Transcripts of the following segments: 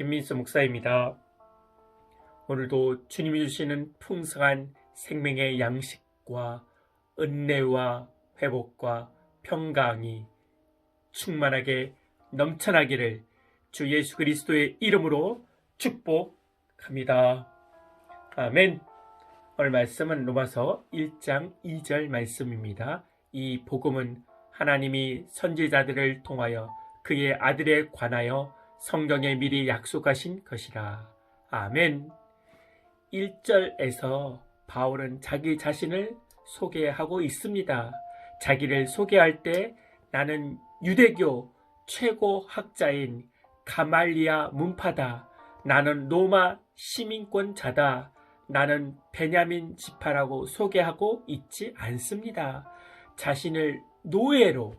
김민수 목사입니다. 오늘도 주님이 주시는 풍성한 생명의 양식과 은혜와 회복과 평강이 충만하게 넘쳐나기를 주 예수 그리스도의 이름으로 축복합니다. 아멘. 오늘 말씀은 로마서 1장 2절 말씀입니다. 이 복음은 하나님이 선지자들을 통하여 그의 아들에 관하여 성경에 미리 약속하신 것이라. 아멘. 1절에서 바울은 자기 자신을 소개하고 있습니다. 자기를 소개할 때 나는 유대교 최고 학자인 가말리아 문파다. 나는 로마 시민권자다. 나는 베냐민 지파라고 소개하고 있지 않습니다. 자신을 노예로,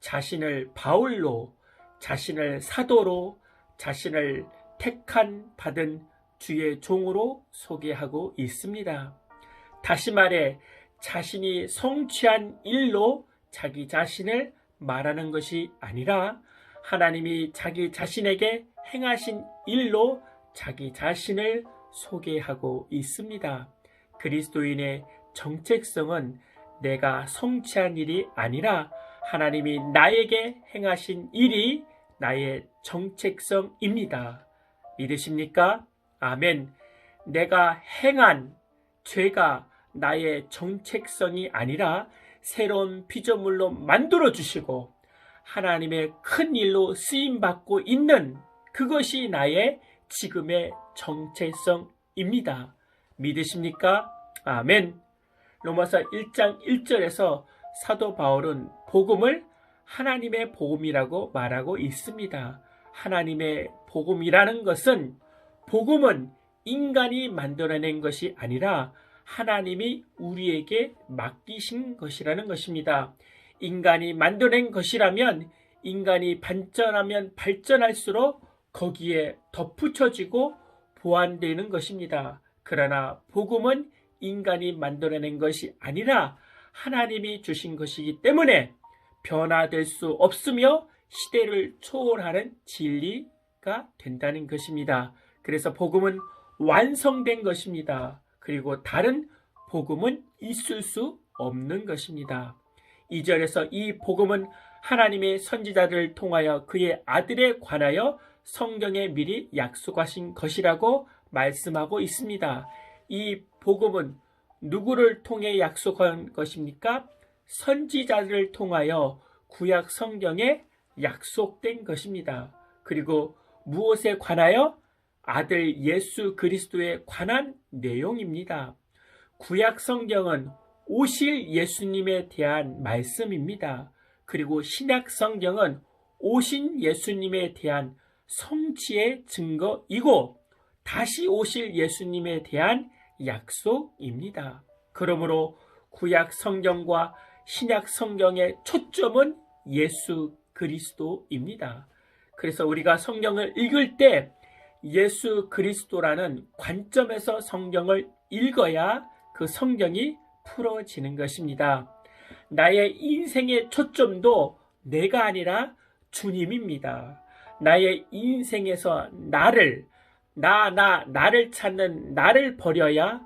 자신을 바울로, 자신을 사도로, 자신을 택한 받은 주의 종으로 소개하고 있습니다. 다시 말해 자신이 성취한 일로 자기 자신을 말하는 것이 아니라 하나님이 자기 자신에게 행하신 일로 자기 자신을 소개하고 있습니다. 그리스도인의 정체성은 내가 성취한 일이 아니라 하나님이 나에게 행하신 일이 나의 정체성입니다. 믿으십니까? 아멘. 내가 행한 죄가 나의 정체성이 아니라 새로운 피조물로 만들어 주시고 하나님의 큰 일로 쓰임 받고 있는 그것이 나의 지금의 정체성입니다. 믿으십니까? 아멘. 로마서 1장 1절에서 사도 바울은 복음을 하나님의 복음이라고 말하고 있습니다. 하나님의 복음이라는 것은 복음은 인간이 만들어낸 것이 아니라 하나님이 우리에게 맡기신 것이라는 것입니다. 인간이 만들어낸 것이라면 인간이 발전하면 발전할수록 거기에 덧붙여지고 보완되는 것입니다. 그러나 복음은 인간이 만들어낸 것이 아니라 하나님이 주신 것이기 때문에 변화될 수 없으며 시대를 초월하는 진리가 된다는 것입니다. 그래서 복음은 완성된 것입니다. 그리고 다른 복음은 있을 수 없는 것입니다. 2절에서 이 복음은 하나님의 선지자를 통하여 그의 아들에 관하여 성경에 미리 약속하신 것이라고 말씀하고 있습니다. 이 복음은 누구를 통해 약속한 것입니까? 선지자를 통하여 구약 성경에 약속된 것입니다. 그리고 무엇에 관하여 아들 예수 그리스도에 관한 내용입니다. 구약 성경은 오실 예수님에 대한 말씀입니다. 그리고 신약 성경은 오신 예수님에 대한 성취의 증거이고 다시 오실 예수님에 대한 약속입니다. 그러므로 구약 성경과 신약 성경의 초점은 예수 그리스도입니다. 그래서 우리가 성경을 읽을 때 예수 그리스도라는 관점에서 성경을 읽어야 그 성경이 풀어지는 것입니다. 나의 인생의 초점도 내가 아니라 주님입니다. 나의 인생에서 나를, 나, 나, 나를 찾는 나를 버려야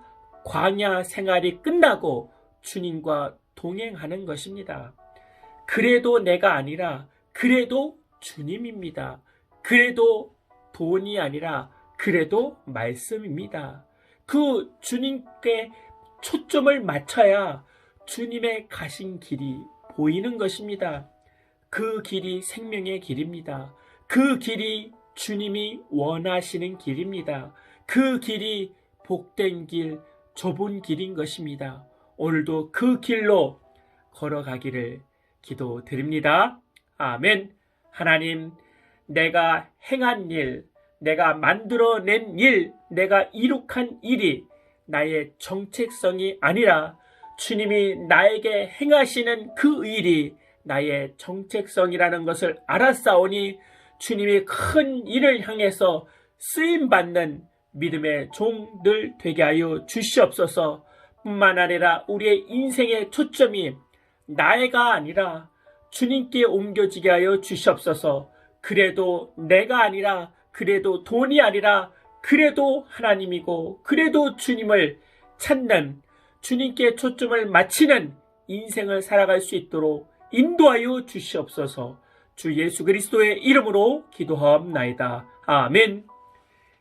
광야 생활이 끝나고 주님과 동행하는 것입니다. 그래도 내가 아니라 그래도 주님입니다. 그래도 돈이 아니라 그래도 말씀입니다. 그 주님께 초점을 맞춰야 주님의 가신 길이 보이는 것입니다. 그 길이 생명의 길입니다. 그 길이 주님이 원하시는 길입니다. 그 길이 복된 길, 좁은 길인 것입니다. 오늘도 그 길로 걸어가기를 기도드립니다. 아멘. 하나님, 내가 행한 일, 내가 만들어낸 일, 내가 이룩한 일이 나의 정체성이 아니라 주님이 나에게 행하시는 그 일이 나의 정체성이라는 것을 알았사오니 주님이 큰 일을 향해서 쓰임 받는 믿음의 종들 되게 하여 주시옵소서 뿐만 아니라 우리의 인생의 초점이 나의가 아니라 주님께 옮겨지게 하여 주시옵소서 그래도 내가 아니라 그래도 돈이 아니라 그래도 하나님이고 그래도 주님을 찾는 주님께 초점을 맞추는 인생을 살아갈 수 있도록 인도하여 주시옵소서 주 예수 그리스도의 이름으로 기도하옵나이다. 아멘.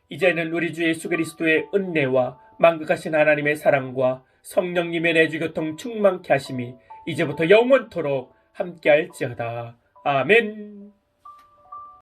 이제는 우리 주 예수 그리스도의 은혜와 만극하신 하나님의 사랑과 성령님의 내주교통 충만케 하심이 이제부터 영원토록 함께할지어다. 아멘.